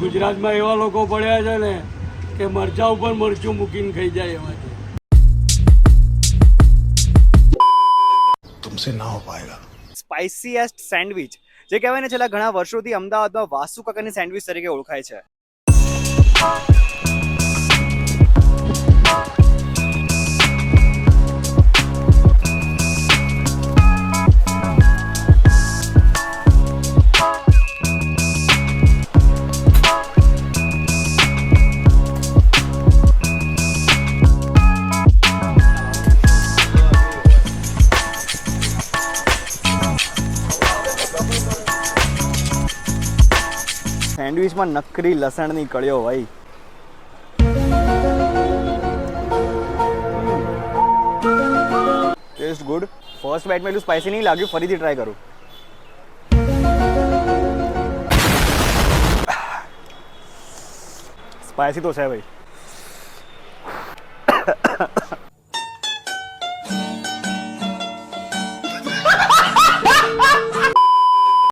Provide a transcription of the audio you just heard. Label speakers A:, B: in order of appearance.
A: ગુજરાતમાં એવા લોકો પડ્યા છે ને કે મરચા ઉપર મરચું મૂકીને ખાઈ જાય એવા છે
B: તુમસે ના હો પાએગા
C: સ્પાઇસીએસ્ટ સેન્ડવિચ જે કહેવાય ને છેલ્લા ઘણા વર્ષોથી અમદાવાદમાં વાસુ સેન્ડવિચ તરીકે ઓળખાય છે. સેન્ડવિચમાં નકરી લસણની કળીઓ ભાઈ ટેસ્ટ ગુડ. ફર્સ્ટ બાઇટમાં એટલું સ્પાઇસી નહીં લાગ્યું, ફરીથી ટ્રાય કરું. સ્પાઇસી તો છે ભાઈ.